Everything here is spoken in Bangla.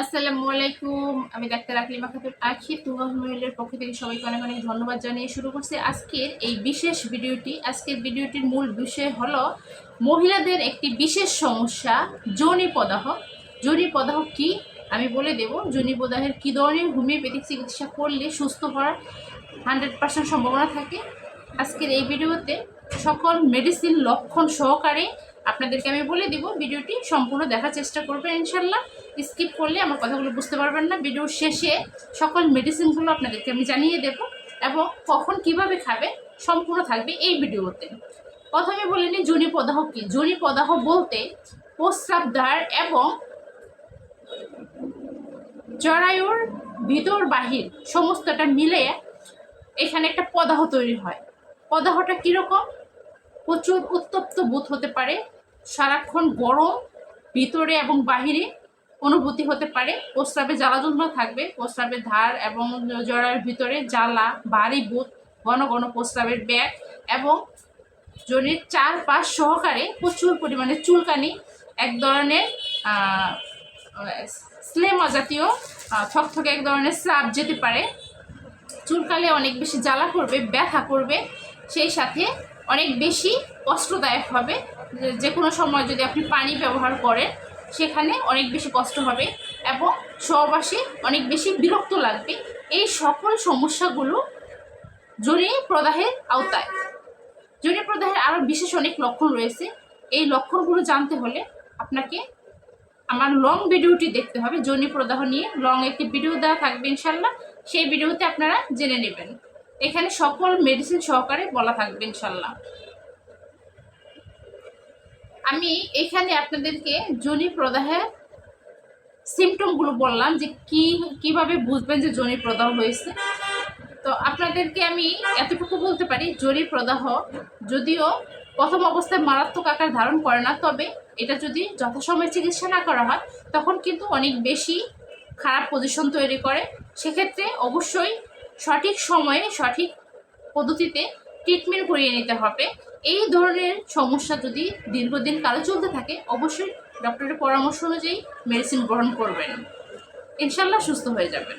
আসসালামু আলাইকুম, আমি ডাক্তার আকলিমা খাতুন আখি তুঙ্গা মহিলের পক্ষ থেকে সবাইকে অনেক অনেক ধন্যবাদ জানিয়ে শুরু করছি আজকের এই বিশেষ ভিডিওটি। আজকের ভিডিওটির মূল বিষয় হলো, মহিলাদের একটি বিশেষ সমস্যা, যৌনি প্রদাহ। যৌনি প্রদাহ কি? আমি বলে দেব, যৌনি প্রদাহের কী ধরনের হোমিওপ্যাথিক চিকিৎসা করলে সুস্থ হওয়ার হান্ড্রেড পার্সেন্ট সম্ভাবনা থাকে? আজকের এই ভিডিওতে সকল মেডিসিন লক্ষণ সহকারে আপনাদেরকে আমি বলে দিব, ভিডিওটি সম্পূর্ণ দেখার চেষ্টা করবেন ইনশাল্লাহ। স্কিপ করলে আমার কথাগুলো বুঝতে পারবেন না। ভিডিওর শেষে সকল মেডিসিনগুলো আপনাদেরকে আমি জানিয়ে দেব এবং কখন কীভাবে খাবে, সম্পূর্ণ থাকবে এই ভিডিওতে। প্রথমে বলে নিই জনি প্রদাহ কী? জনি প্রদাহ বলতে প্রস্রাবদ্বার এবং জরায়ুর ভিতর বাহির সমস্তটা মিলে এখানে একটা পদাহ তৈরি হয়। পদাহটা কীরকম? প্রচুর উত্তপ্ত বোধ হতে পারে সারাক্ষণ গরম, ভিতরে এবং বাহিরে অনুভূতি হতে পারে। প্রস্রাবে জ্বালা যন্ত্রণা থাকবে। প্রস্রাবের ধার এবং জরার ভিতরে জ্বালা, ভারী বুথ ঘন ঘন প্রস্রাবের ব্যাগ এবং জনির চার পাশ সহকারে প্রচুর পরিমাণে চুলকানি, এক ধরনের স্লেমা জাতীয় থকথকে এক ধরনের স্রাব যেতে পারে। চুলকালে অনেক বেশি জ্বালা করবে, ব্যথা করবে, সেই সাথে অনেক বেশি কষ্টদায়ক হবে। যে কোনো সময় যদি আপনি পানি ব্যবহার করেন, সেখানে অনেক বেশি কষ্ট হবে এবং সহবাসে অনেক বেশি বিরক্ত লাগবে। এই সকল সমস্যাগুলো জনি প্রদাহের আওতায়। জনি প্রদাহের আরও বিশেষ অনেক লক্ষণ রয়েছে। এই লক্ষণগুলো জানতে হলে আপনাকে আমার লং ভিডিওটি দেখতে হবে। জনি প্রদাহ নিয়ে লং একটি ভিডিও দেওয়া থাকবে ইনশাল্লাহ। সেই ভিডিওতে আপনারা জেনে নেবেন। এখানে সকল মেডিসিন সহকারে বলা থাকবে ইনশাল্লাহ। আমি এখানে আপনাদেরকে জনি প্রদাহের সিমটমগুলো বললাম যে কি, কীভাবে বুঝবেন যে জনি প্রদাহ হয়েছে। তো আপনাদেরকে আমি এতটুকু বলতে পারি জরি প্রদাহ যদিও প্রথম অবস্থায় মারাত্মক আকার ধারণ করে না, তবে এটা যদি যথাসময়ে চিকিৎসা না করা হয়, তখন কিন্তু অনেক বেশি খারাপ পজিশন তৈরি করে। সেক্ষেত্রে অবশ্যই সঠিক সময়ে সঠিক পদ্ধতিতে ট্রিটমেন্ট করিয়ে নিতে হবে। এই ধরনের সমস্যা যদি দীর্ঘদিন কালে চলতে থাকে, অবশ্যই ডক্টরের পরামর্শ অনুযায়ী মেডিসিন গ্রহণ করবেন। ইনশাল্লাহ সুস্থ হয়ে যাবেন।